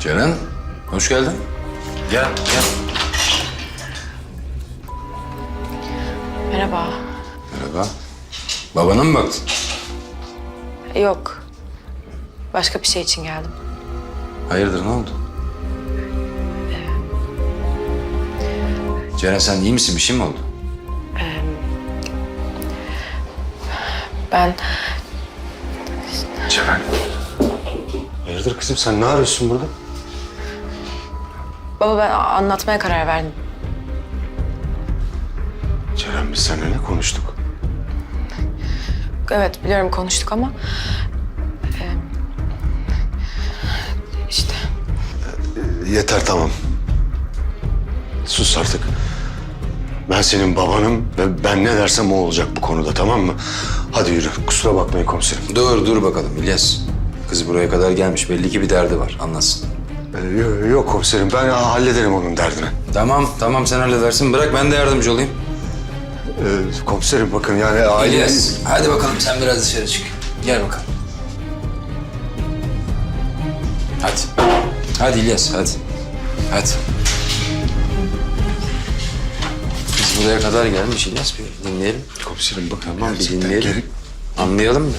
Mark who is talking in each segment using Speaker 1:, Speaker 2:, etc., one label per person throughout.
Speaker 1: Ceren, hoş geldin. Gel, gel.
Speaker 2: Merhaba.
Speaker 1: Merhaba. Babana mı baktın?
Speaker 2: Yok. Başka bir şey için geldim.
Speaker 1: Hayırdır, ne oldu? Ceren sen iyi misin? Bir şey mi oldu?
Speaker 2: Ben
Speaker 3: Ceren. Hayırdır kızım sen ne arıyorsun burada?
Speaker 2: Baba ben anlatmaya karar verdim.
Speaker 3: Ceren biz seninle ne konuştuk?
Speaker 2: Evet biliyorum konuştuk ama e, işte
Speaker 3: Yeter tamam. Sus artık. Ben senin babanım ve ben ne dersem o olacak bu konuda tamam mı? Hadi yürü. Kusura bakmayın komiserim.
Speaker 1: Dur, dur bakalım İlyas. Kız buraya kadar gelmiş. Belli ki bir derdi var. Anlatsın.
Speaker 3: Ee, yo- yok komiserim ben hallederim onun derdini.
Speaker 1: Tamam, tamam sen halledersin. Bırak ben de yardımcı olayım.
Speaker 3: Ee, komiserim bakın yani aile...
Speaker 1: İlyas, hadi bakalım sen biraz dışarı çık. Gel bakalım. Hadi. Hadi İlyas, hadi. Hadi. Biz buraya kadar gelmiş İlyas. Bir dinleyelim.
Speaker 3: Komiserim bakın
Speaker 1: Tamam, bir
Speaker 3: gerçekten
Speaker 1: dinleyelim.
Speaker 3: geri...
Speaker 1: Anlayalım mı?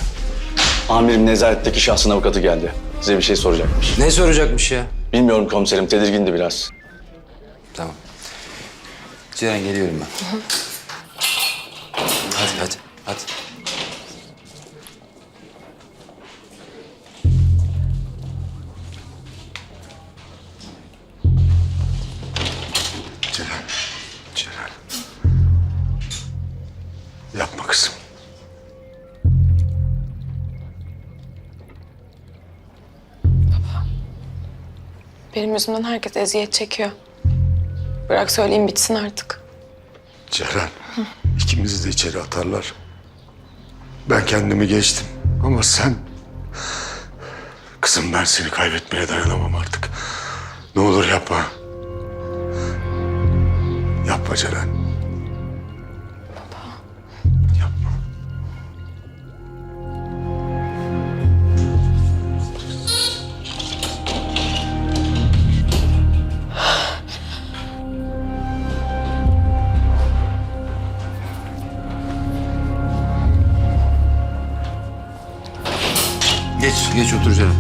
Speaker 4: Amirim nezaretteki şahsın avukatı geldi. Size bir şey soracakmış.
Speaker 1: Ne soracakmış ya?
Speaker 4: Bilmiyorum komiserim tedirgindi biraz.
Speaker 1: Tamam. Ceren geliyorum ben. Hadi, hadi, hadi.
Speaker 2: Benim yüzümden herkes eziyet çekiyor. Bırak söyleyeyim bitsin artık.
Speaker 3: Ceren, ikimizi de içeri atarlar. Ben kendimi geçtim ama sen... Kızım ben seni kaybetmeye dayanamam artık.
Speaker 1: Geç, geç otur Ceren,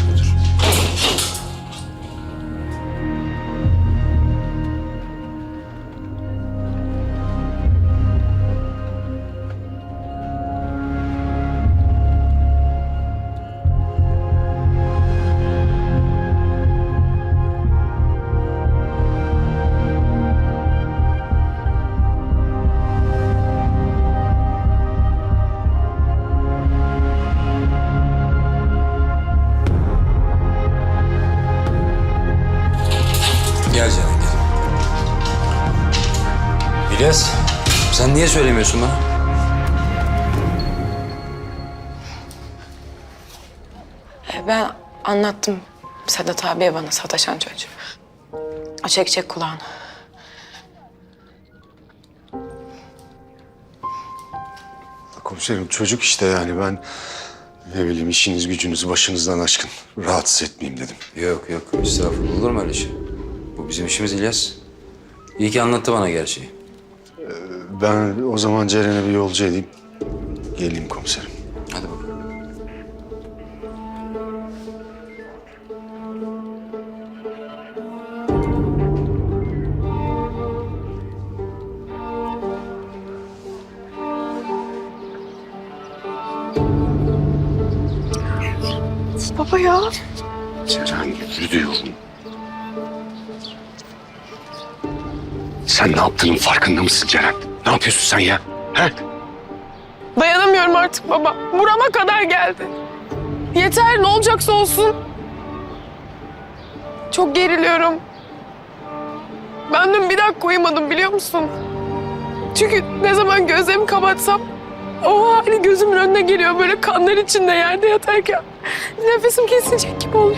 Speaker 1: İlyas, sen niye söylemiyorsun bana?
Speaker 2: E, ben anlattım Sedat abiye bana sataşan çocuğu. O çekecek kulağını.
Speaker 3: Komiserim çocuk işte yani ben... Ne bileyim işiniz gücünüz başınızdan aşkın. Rahatsız etmeyeyim dedim.
Speaker 1: Yok yok, estağfurullah. Olur mu öyle şey? Bu bizim işimiz İlyas. İyi ki anlattı bana gerçeği.
Speaker 3: Ben o zaman Ceren'e bir yolcu edeyim. Geleyim komiserim.
Speaker 1: Hadi bakalım.
Speaker 2: Baba ya.
Speaker 3: Ceren yürü diyorum. Sen ne yaptığının farkında mısın Ceren? Ne yapıyorsun sen ya? He?
Speaker 5: Dayanamıyorum artık baba. Burama kadar geldi. Yeter ne olacaksa olsun. Çok geriliyorum. Ben dün bir dakika uyumadım biliyor musun? Çünkü ne zaman gözlerimi kapatsam o hali gözümün önüne geliyor böyle kanlar içinde yerde yatarken. Nefesim kesilecek gibi oluyor.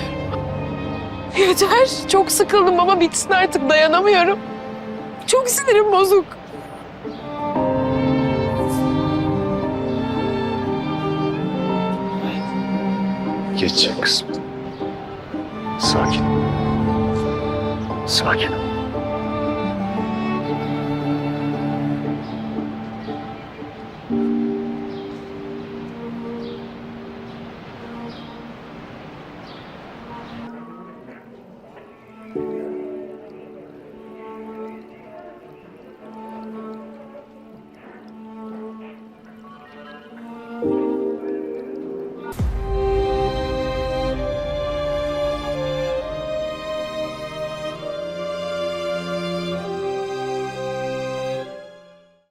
Speaker 5: Yeter. Çok sıkıldım baba bitsin artık dayanamıyorum. Çok sinirim bozuk.
Speaker 3: Geçecek kızım. Sakin. Sakin ol.